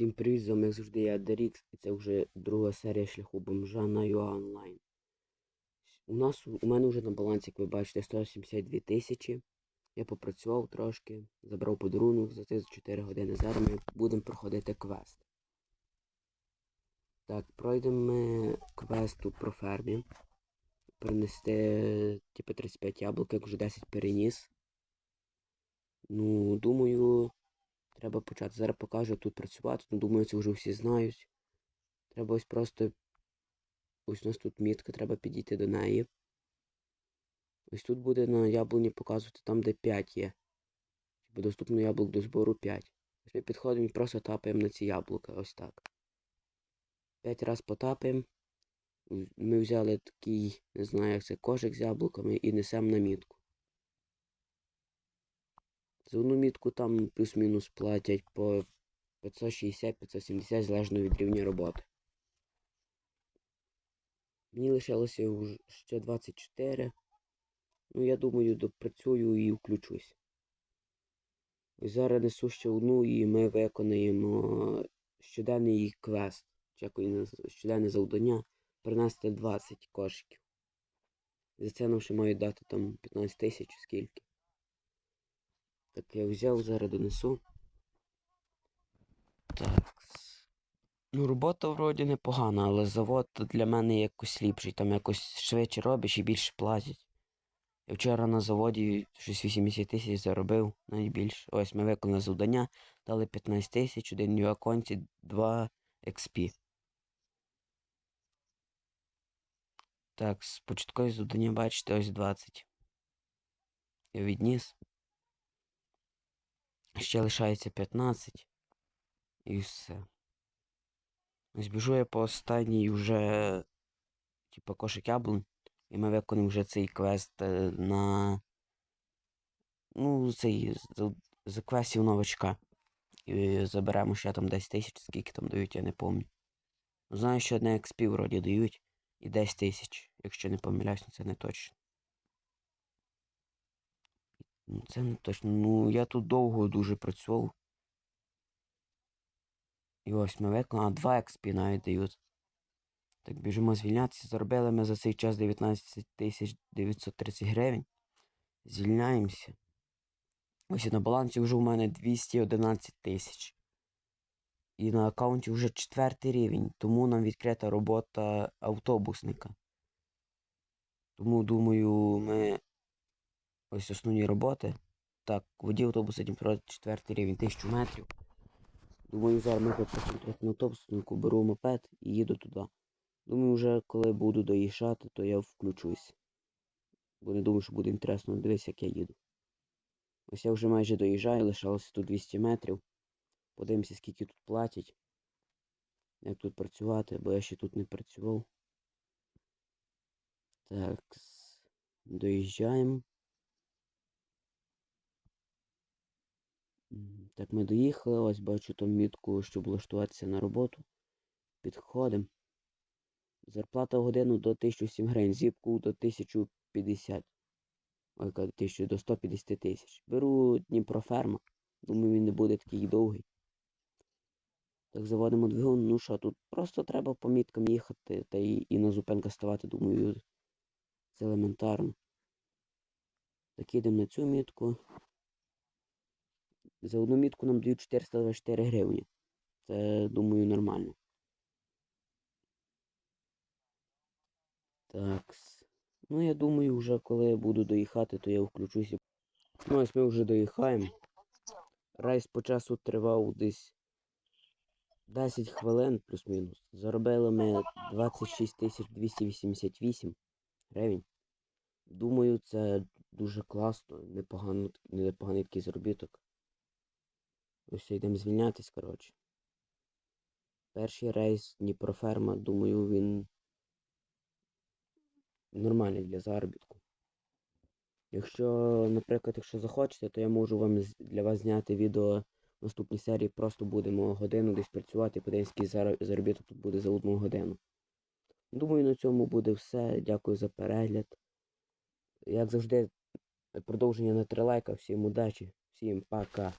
Всім привіт, з вами як завжди я Дерікс, і це вже друга серія шляху бомжа на UA Online. У нас у мене вже на балансі, як ви бачите, 172 тисячі. Я попрацював трошки, забрав подарунок за ці 4 години. Зараз ми будемо проходити квест. Так, пройдемо ми квесту про фермі. Принести типу 35 яблук, як вже 10 переніс. Ну, думаю, Треба почати. Зараз покажу тут працювати. Ну, думаю, це вже всі знають. Треба ось просто. Ось у нас тут мітка, треба підійти до неї. Ось тут буде на яблуні показувати там, де 5 є. Типу доступно яблук до збору 5. Ось ми підходимо і просто тапаємо на ці яблука. Ось так. 5 раз потапаємо. Ми взяли такий, не знаю, як це кошик з яблуками і несемо на мітку. За одну мітку там плюс-мінус платять по 560-570 залежно від рівня роботи. Мені лишилося ще 24. Ну, я думаю, допрацюю і включусь. Ось зараз несу ще одну і ми виконаємо щоденний квест. Як щоденне завдання принести 20 кошиків. За це нам ще мають дати там 15 тисяч скільки. Так, я взяв, зараз донесу. Так. Ну, робота вроді непогана, але завод для мене якось ліпший. Там якось швидше робиш і більше платять. Я вчора на заводі щось 80 тисяч заробив, навіть більше. Ось ми виконали завдання, дали 15 тисяч, один аккаунті, 2 XP. Так, з початкові завдання, бачите, ось 20. Я відніс. Ще лишається 15. І все. Ось біжу я по останній вже типа кошик яблунь. І ми виконуємо вже цей квест е, на. Ну, цей за квестів новачка. І заберемо ще там 10 тисяч, скільки там дають, я не пам'ятаю. Знаю, що одне XP вроді дають і 10 тисяч. Якщо не помиляюсь, ну це не точно. Ну, це не точно. Ну, я тут довго дуже працював. І ось ми виконали. 2 XP навіть дають. Так, біжимо звільнятися. Заробили ми за цей час 19 тисяч 930 гривень. Звільняємося. Ось і на балансі вже у мене 211 тисяч. І на аккаунті вже четвертий рівень, тому нам відкрита робота автобусника. Тому, думаю, ми ось основні роботи. Так, водій автобуса Дніпро четвертий рівень 1000 метрів. Думаю, зараз ми трохи на автобуснику, беру мопед і їду туди. Думаю, вже коли буду доїжджати, то я включусь. Бо не думаю, що буде інтересно дивитися, як я їду. Ось я вже майже доїжджаю, лишалося тут 200 метрів. Подивимося, скільки тут платять. Як тут працювати, бо я ще тут не працював. Так, доїжджаємо. Так, ми доїхали, ось бачу там мітку, щоб влаштуватися на роботу. Підходимо. Зарплата в годину до 1007 гривень, зіпку до 1050. Ой, 1000 до 150 тисяч. Беру Дніпроферма. Думаю, він не буде такий довгий. Так, заводимо двигун. Ну що, тут просто треба по міткам їхати та і, і на зупинках ставати, думаю, це елементарно. Так, їдемо на цю мітку. За одну мітку нам дають 424 гривні. Це, думаю, нормально. Так. Ну, я думаю, вже коли я буду доїхати, то я включуся. Ну, ось ми вже доїхаємо. Рейс по часу тривав десь 10 хвилин плюс-мінус. Заробили ми 26 288 гривень. Думаю, це дуже класно, непогано, непоганий такий заробіток. Ось йдемо звільнятись, коротше. Перший рейс Дніпроферма, думаю, він нормальний для заробітку. Якщо, наприклад, якщо захочете, то я можу вам для вас зняти відео в наступній серії. Просто будемо годину десь працювати і подивимось, який заробіток тут буде за одну годину. Думаю, на цьому буде все. Дякую за перегляд. Як завжди, продовження на три лайка. Всім удачі, всім пока.